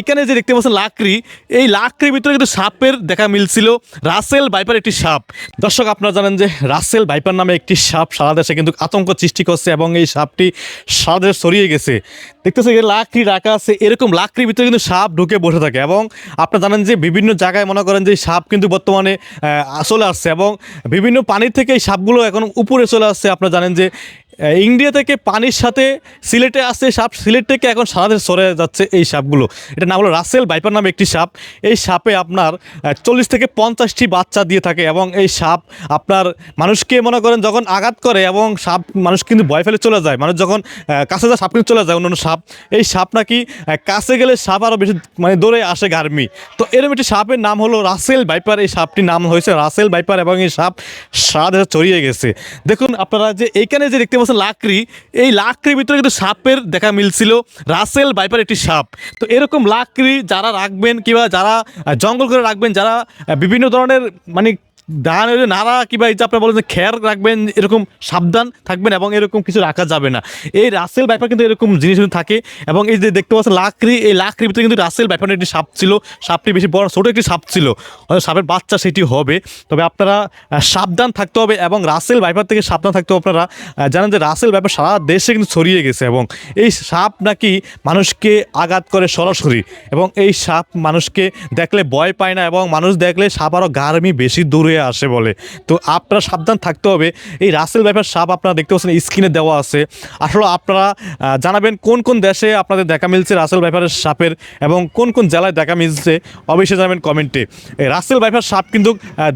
এখানে যে দেখতে পাচ্ছেন লাকড়ি, এই লাকড়ির ভিতরে কিন্তু সাপের দেখা মিলছিল। রাসেল বাইপার একটি সাপ। দর্শক, আপনারা জানেন যে রাসেল বাইপার নামে একটি সাপ সারা দেশে কিন্তু আতঙ্ক সৃষ্টি করছে এবং এই সাপটি সারা দেশে ছড়িয়ে গেছে। দেখতেছে যে লাকড়ি রাখা আছে, এরকম লাকড়ির ভিতরে কিন্তু সাপ ঢুকে বসে থাকে এবং আপনারা জানেন যে বিভিন্ন জায়গায় মনে করেন যে সাপ কিন্তু বর্তমানে চলে আসছে এবং বিভিন্ন পানির থেকে এই সাপগুলো এখন উপরে চলে আসছে। আপনারা জানেন যে ইন্ডিয়া থেকে পানির সাথে সিলেটে আসছে সাপ। সিলেট থেকে এখন সারা দেশে সরে যাচ্ছে এই সাপগুলো। এটা নাম হলো রাসেল বাইপার নামে একটি সাপ। এই সাপে আপনার চল্লিশ থেকে পঞ্চাশটি বাচ্চা দিয়ে থাকে এবং এই সাপ আপনার মানুষকে মনে করেন যখন আঘাত করে এবং সাপ মানুষ কিন্তু ভয় ফেলে চলে যায়। মানুষ যখন কাছে যায়, সাপ কিন্তু চলে যায় অন্যান্য সাপ। এই সাপ নাকি কাছে গেলে সাপ আরও বেশি মানে দৌড়ে আসে গার্মি তো এরকম একটি সাপের নাম হলো রাসেল বাইপার এই সাপটির নাম হয়েছে রাসেল বাইপার এবং এই সাপ সারা দেশে ছড়িয়ে গেছে। দেখুন আপনারা যে এইখানে যে দেখতে পাচ্ছেন লাকড়ি। এই লাকড়ির ভিতরে কিন্তু সাপের দেখা মিলছিল। রাসেল বাইপার একটি সাপ। তো এরকম লাকড়ি যারা রাখবেন কিংবা যারা জঙ্গল করে রাখবেন, যারা বিভিন্ন ধরনের মানে ধান এর নাড়া কিংবা এই যে আপনার বলেন যে খের রাখবেন, এরকম সাবধান থাকবেন এবং এরকম কিছু রাখা যাবে না। এই রাসেল ব্যাপার কিন্তু এরকম জিনিস থাকে এবং এই যে দেখতে পাচ্ছেন লাকড়ি, এই লাকড়ির ভিতরে কিন্তু রাসেল ব্যাপার একটি সাপ ছিল, সাপটি বেশি বড়, ছোটো একটি সাপ ছিল। হয়তো সাপের বাচ্চা সেটি হবে। তবে আপনারা সাবধান থাকতে হবে এবং রাসেল ভাইপার থেকে সাবধান থাকতে হবে আপনারা। জানেন যে রাসেল ব্যাপার সারা দেশে কিন্তু ছড়িয়ে গেছে এবং এই সাপ নাকি মানুষকে আঘাত করে সরাসরি এবং এই সাপ মানুষকে দেখলে ভয় পায় না এবং মানুষ দেখলে সাপ আরও গার্মি বেশি দূরে আসে বলে। তো আপনারা সাবধান থাকতে হবে। এই রাসেল ব্যাপার সাপ আপনারা দেখতে পাচ্ছেন স্ক্রিনে দেওয়া আছে। আসলে আপনারা জানাবেন কোন কোন দেশে আপনাদের দেখা মিলছে রাসেল ব্যাপারের সাপের এবং কোন কোন জেলায় দেখা মিলছে অবশ্যই জানাবেন কমেন্টে। রাসেল ব্যাপার সাপ কিন্তু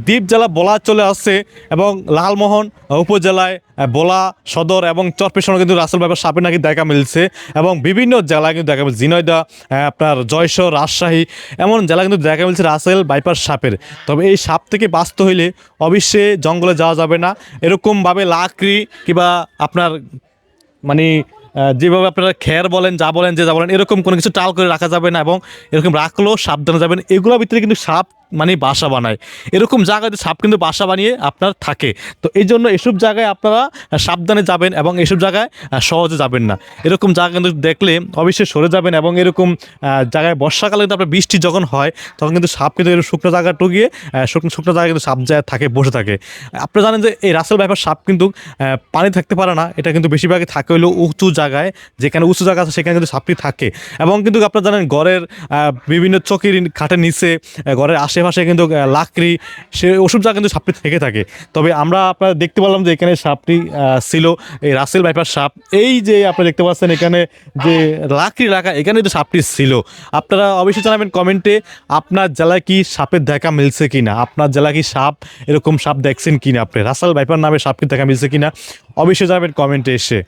দ্বীপ জেলা বলা চলে আসছে এবং লালমোহন উপজেলায় বোলা সদর এবং চরপেশনে কিন্তু রাসেল ব্যাপার সাপের নাকি দেখা মিলছে এবং বিভিন্ন জেলায় কিন্তু দেখা মিলছে। আহ, আপনার জয়সর রাজশাহী এমন জেলা কিন্তু দেখা মিলছে রাসেল বাইপার সাপের। তবে এই সাপ থেকে বাঁচতে হইলে অবশ্যই জঙ্গলে যাওয়া যাবে না। এরকমভাবে লাকড়ি কিবা আপনার মানে যেভাবে আপনারা খের বলেন, যা বলেন, যে যা বলেন, এরকম কোনো কিছু টাল করে রাখা যাবে না এবং এরকম রাখলেও সাবধানে যাবেন। এগুলোর ভিতরে কিন্তু সাপ মানে বাসা বানায়। এরকম জায়গায় সাপ কিন্তু বাসা বানিয়ে আপনার থাকে। তো এই জন্য এসব জায়গায় আপনারা সাবধানে যাবেন এবং এসব জায়গায় সহজে যাবেন না। এরকম জায়গা কিন্তু দেখলে অবশ্যই সরে যাবেন এবং এরকম জায়গায় বর্ষাকালে কিন্তু আপনার বৃষ্টি যখন হয়, তখন কিন্তু সাপ কিন্তু এরকম শুকনো জায়গা টুকিয়ে শুকনো শুকনো জায়গায় কিন্তু সাপ যায় থাকে, বসে থাকে। আপনারা জানেন যে এই রাসেল ব্যাপার সাপ কিন্তু পানি থাকতে পারে না। এটা কিন্তু বেশিরভাগই থাকে হলো উঁচু জায়গায়, যেখানে উঁচু জায়গা আছে সেখানে কিন্তু সাপটি থাকে। এবং কিন্তু আপনারা জানেন ঘরের বিভিন্ন চকির খাটের নিচে ঘরের আশেপাশে কিন্তু লাকড়ি, সে ওষুধ জায়গা কিন্তু সাপটি থেকে থাকে। তবে আমরা আপনারা দেখতে পারলাম যে এখানে সাপটি ছিল এই রাসেল ভাইপার সাপ। এই যে আপনারা দেখতে পাচ্ছেন এখানে যে লাকড়ি রাখা, এখানে কিন্তু সাপটি ছিল। আপনারা অবশ্যই জানাবেন কমেন্টে, আপনার জেলায় কি সাপের দেখা মিলছে কিনা? আপনার জেলা কি সাপ, এরকম সাপ দেখছেন কি না আপনি? রাসেল ভাইপার নামে সাপ কি দেখা মিলছে কিনা? অবশ্যই জানাবেন কমেন্টে এসে।